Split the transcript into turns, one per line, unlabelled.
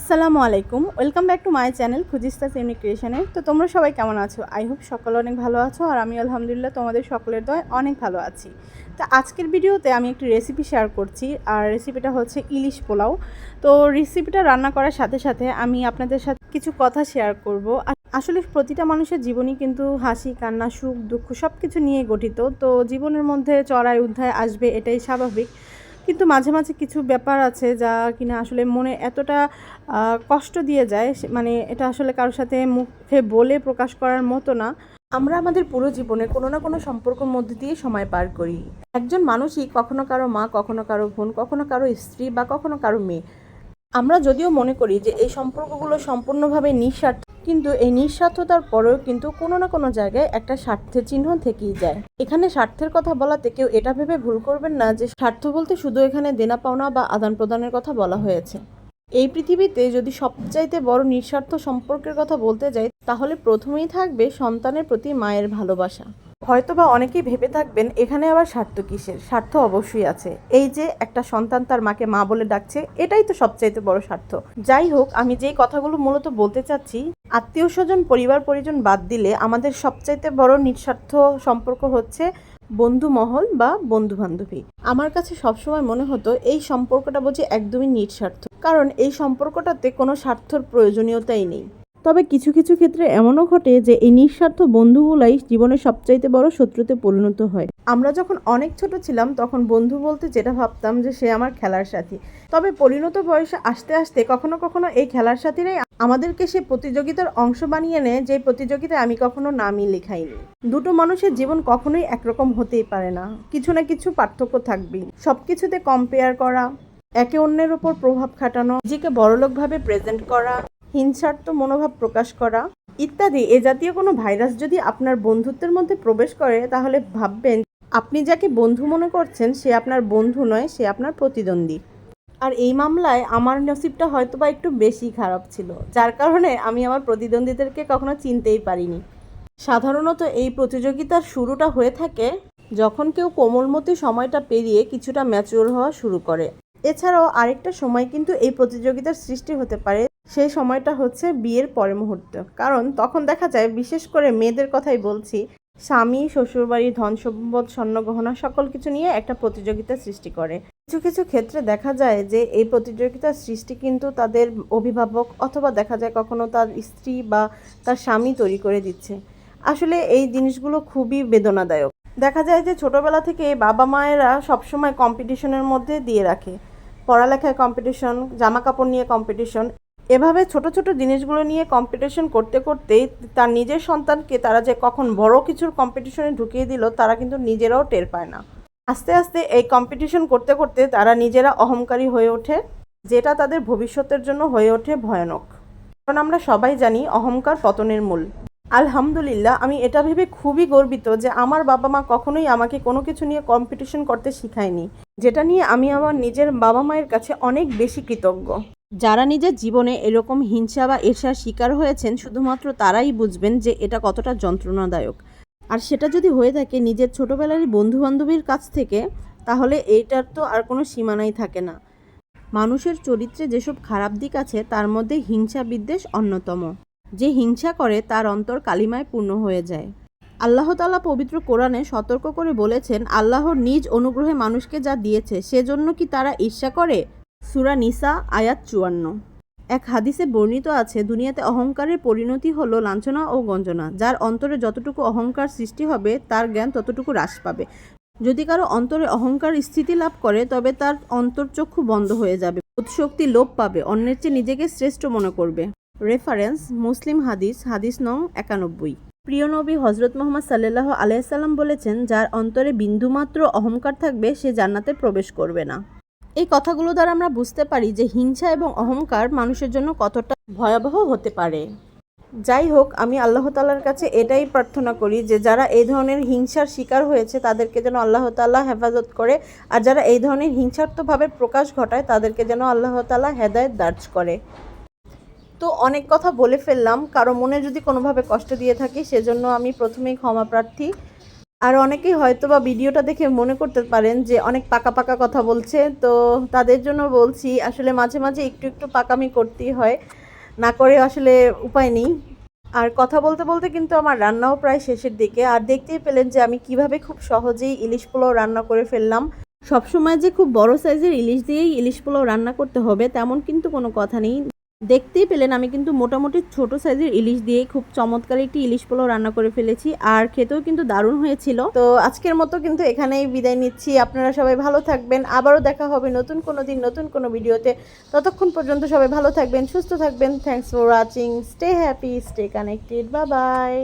আসসালামু আলাইকুম। Welcome back to my channel খুজিস্তাস unique ক্রিয়েশনে তো তোমরা সবাই কেমন আছো? আই হোপ সকলে অনেক ভালো আছো, আর আমি আলহামদুলিল্লাহ তোমাদের সকলের দয় অনেক ভালো আছি। তো আজকের ভিডিওতে আমি একটি রেসিপি শেয়ার করছি, আর রেসিপিটা হচ্ছে ইলিশ পোলাও। তো রেসিপিটা রান্না করার সাথে সাথে আমি আপনাদের সাথে কিছু কথা শেয়ার করব। আসলে প্রতিটা মানুষের জীবনই কিন্তু হাসি, কান্না, সুখ, দুঃখ সব কিছু নিয়ে গঠিত। তো জীবনের মধ্যে চড়াই উদ্ধায় আসবে এটাই স্বাভাবিক। কিন্তু মাঝে মাঝে কিছু ব্যাপার আছে যা কিনা আসলে মনে এতটা কষ্ট দিয়ে যায় মানে এটা আসলে কারোর সাথে মুখে বলে প্রকাশ করার মতো না। আমরা আমাদের পুরো জীবনে কোনো না কোনো সম্পর্কের মধ্যে দিয়ে সময় পার করি। একজন মানুষই কখনো কারও মা, কখনো কারও বোন, কখনো কারও স্ত্রী বা কখনো কারও মেয়ে। আমরা যদিও মনে করি যে এই সম্পর্কগুলো সম্পূর্ণভাবে নিঃস্বার্থ কিন্তু এই নিঃস্বার্থতার পরেও কিন্তু কোনো না কোনো জায়গায় একটা স্বার্থের চিহ্ন থেকেই যায়। এখানে স্বার্থের কথা বলাতে কেউ এটা ভেবে ভুল করবেন না যে স্বার্থ বলতে শুধু এখানে দেনা পাওনা বা আদান প্রদানের কথা বলা হয়েছে। এই পৃথিবীতে যদি সবচাইতে বড় নিঃস্বার্থ সম্পর্কের কথা বলতে যাই, তাহলে প্রথমেই থাকবে সন্তানের প্রতি মায়ের ভালোবাসা। হয়তোবা অনেকেই ভেবে থাকবেন, এখানে আবার স্বার্থ কিসের? স্বার্থ অবশ্যই আছে। এই যে একটা সন্তান তার মাকে মা বলে ডাকছে, এটাই তো সবচাইতে বড় স্বার্থ। যাই হোক, আমি যেই কথাগুলো মূলত বলতে চাচ্ছি আত্মীয় স্বজন পরিবার পরিজন বাদ দিলে আমাদের সবচাইতে বড় নিঃস্বার্থ সম্পর্ক হচ্ছে বন্ধু মহল বা বন্ধু বান্ধবী আমার কাছে সবসময় মনে হতো, এই সম্পর্কটা বুঝি একদমই নিঃস্বার্থ। কারণ এই সম্পর্কটাতে কোনো স্বার্থর প্রয়োজনীয়তাই নেই। তবে কিছু কিছু ক্ষেত্রে এমনও ঘটে যে এই নিঃস্বার্থ বন্ধুগুলাই জীবনের সবচাইতে বড় শত্রুতে পরিণত হয়। আমরা যখন অনেক ছোট ছিলাম, তখন বন্ধু বলতে যেটা ভাবতাম যে সে আমার খেলার সাথী। তবে পরিণত বয়সে আসতে আসতে কখনো কখনো এই খেলার সাথীরাই আমাদেরকে সে প্রতিযোগিতার অংশ বানিয়ে নেয় যে প্রতিযোগিতায় আমি কখনো নামই লেখাইনি। দুটো মানুষের জীবন কখনোই একরকম হতেই পারে না। কিছু না কিছু পার্থক্য থাকবেই। সবকিছুতে কম্পেয়ার করা, একে অন্যের উপর প্রভাব খাটানো, নিজেকে বড়লোকভাবে প্রেজেন্ট করা হিংসার্থ মনোভাব প্রকাশ করা ইত্যাদি, এ জাতীয় কোনো ভাইরাস যদি আপনার বন্ধুত্বের মধ্যে প্রবেশ করে, তাহলে ভাববেন আপনি যাকে বন্ধু মনে করছেন, সে আপনার বন্ধু নয়, সে আপনার প্রতিদ্বন্দ্বী। আর এই মামলায় আমার নসিবটা হয়তো বা একটু বেশি খারাপ ছিল, যার কারণে আমি আমার প্রতিদ্বন্দ্বীদেরকে কখনো চিনতেই পারিনি। সাধারণত এই প্রতিযোগিতার শুরুটা হয়ে থাকে যখন কেউ কোমলমতি সময়টা পেরিয়ে কিছুটা ম্যাচিওর হওয়া শুরু করে। এছাড়াও আরেকটা সময় কিন্তু এই প্রতিযোগিতার সৃষ্টি হতে পারে সেই সময়টা হচ্ছে বিয়ের পরে মুহূর্ত। কারণ তখন দেখা যায়, বিশেষ করে মেয়েদের কথাই বলছি, স্বামী, শ্বশুরবাড়ি, ধন সম্পদ স্বর্ণগহনা সকল কিছু নিয়ে একটা প্রতিযোগিতা সৃষ্টি করে। কিছু কিছু ক্ষেত্রে দেখা যায় যে এই প্রতিযোগিতার সৃষ্টি কিন্তু তাদের অভিভাবক অথবা দেখা যায় কখনো তার স্ত্রী বা তার স্বামী তৈরি করে দিচ্ছে। আসলে এই জিনিসগুলো খুবই বেদনাদায়ক। দেখা যায় যে ছোটবেলা থেকে বাবা মায়েরা সবসময় কম্পিটিশনের মধ্যে দিয়ে রাখে। পড়ালেখায় কম্পিটিশন জামা কাপড় নিয়ে কম্পিটিশন এভাবে ছোট ছোট জিনিসগুলো নিয়ে কম্পিটিশন করতে করতেই তার নিজের সন্তানকে তারা যে কখন বড় কিছুর কম্পিটিশনে ঢুকিয়ে দিল, তারা কিন্তু নিজেরাও টের পায় না। আস্তে আস্তে এই কম্পিটিশন করতে করতে তারা নিজেরা অহংকারী হয়ে ওঠে, যেটা তাদের ভবিষ্যতের জন্য হয়ে ওঠে ভয়ানক। কারণ আমরা সবাই জানি অহংকার পতনের মূল। আলহামদুলিল্লাহ, আমি এটা ভেবে খুবই গর্বিত যে আমার বাবা মা কখনোই আমাকে কোনো কিছু নিয়ে কম্পিটিশন করতে শিখায়নি, যেটা নিয়ে আমি আমার নিজের বাবা মায়ের কাছে অনেক বেশি কৃতজ্ঞ। যারা নিজের জীবনে এরকম হিংসা বা ঈর্ষার শিকার হয়েছেন, শুধুমাত্র তারাই বুঝবেন যে এটা কতটা যন্ত্রণাদায়ক। আর সেটা যদি হয়ে থাকে নিজের ছোটোবেলারই বন্ধু বান্ধবীর কাছ থেকে, তাহলে এইটার তো আর কোনো সীমানাই থাকে না। মানুষের চরিত্রে যেসব খারাপ দিক আছে, তার মধ্যে হিংসা বিদ্বেষ অন্যতম। যে হিংসা করে, তার অন্তর কালিমায় পূর্ণ হয়ে যায়। আল্লাহ তালা পবিত্র কোরআনে সতর্ক করে বলেছেন, আল্লাহর নিজ অনুগ্রহে মানুষকে যা দিয়েছে, সেজন্য কি তারা ঈর্ষা করে? সুরা নিসা, আয়াত চুয়ান্ন। এক হাদিসে বর্ণিত আছে, দুনিয়াতে অহংকারের পরিণতি হলো লাঞ্ছনা ও গঞ্জনা, যার অন্তরে যতটুকু অহংকার সৃষ্টি হবে, তার জ্ঞান ততটুকু হ্রাস পাবে। যদি কারও অন্তরে অহংকার স্থিতি লাভ করে, তবে তার অন্তর্চক্ষু বন্ধ হয়ে যাবে শক্তি লোপ পাবে, অন্যের চেয়ে নিজেকে শ্রেষ্ঠ মনে করবে। রেফারেন্স, মুসলিম হাদিস হাদিস নং একানব্বই। প্রিয় নবী হজরত মোহাম্মদ সাল্লাহ আলাইসাল্লাম বলেছেন, যার অন্তরে বিন্দুমাত্র অহংকার থাকবে, সে জান্নাতে প্রবেশ করবে না। এই কথাগুলো দ্বারা আমরা বুঝতে পারি যে হিংসা এবং অহংকার মানুষের জন্য কতটা ভয়াবহ হতে পারে। যাই হোক, আমি আল্লাহ তাল্লার কাছে এটাই প্রার্থনা করি যে যারা এই ধরনের হিংসার শিকার হয়েছে তাদেরকে যেন আল্লাহ তাল্লাহ হেফাজত করে, আর যারা এই ধরনের হিংসার্থভাবে প্রকাশ ঘটায় তাদেরকে যেন আল্লাহ তাল্লাহ হেদায়ত দার্জ করে। তো অনেক কথা বলে ফেললাম, কারও মনে যদি কোনোভাবে কষ্ট দিয়ে থাকি সেজন্য আমি প্রথমেই ক্ষমা প্রার্থী আর অনেকেই হয়তো বা ভিডিওটা দেখে মনে করতে পারেন যে অনেক পাকা পাকা কথা বলছে। তো তাদের জন্য বলছি, আসলে মাঝে মাঝে একটু একটু পাকামি করতেই হয়। না করে আসলে উপায় নেই। আর কথা বলতে বলতে কিন্তু আমার রান্নাও প্রায় শেষের দিকে। আর দেখতেই পেলেন যে আমি কীভাবে খুব সহজেই ইলিশ পোলাও রান্না করে ফেললাম। সবসময় যে খুব বড় সাইজের ইলিশ দিয়েই ইলিশ পোলাও রান্না করতে হবে, তেমন কিন্তু কোনো কথা নেই। দেখতেই পেলেন, আমি কিন্তু মোটামুটি ছোট সাইজের ইলিশ দিয়ে খুব চমৎকার একটি ইলিশ পোলাও রান্না করে ফেলেছি আর খেতেও কিন্তু দারুণ হয়েছিল। তো আজকের মতো কিন্তু এখানেই বিদায় নিচ্ছি। আপনারা সবাই ভালো থাকবেন। আবারও দেখা হবে নতুন কোনো দিন, নতুন কোনো ভিডিওতে। ততক্ষণ পর্যন্ত সবাই ভালো থাকবেন, সুস্থ থাকবেন। Thanks for watching stay happy stay connected বা বাই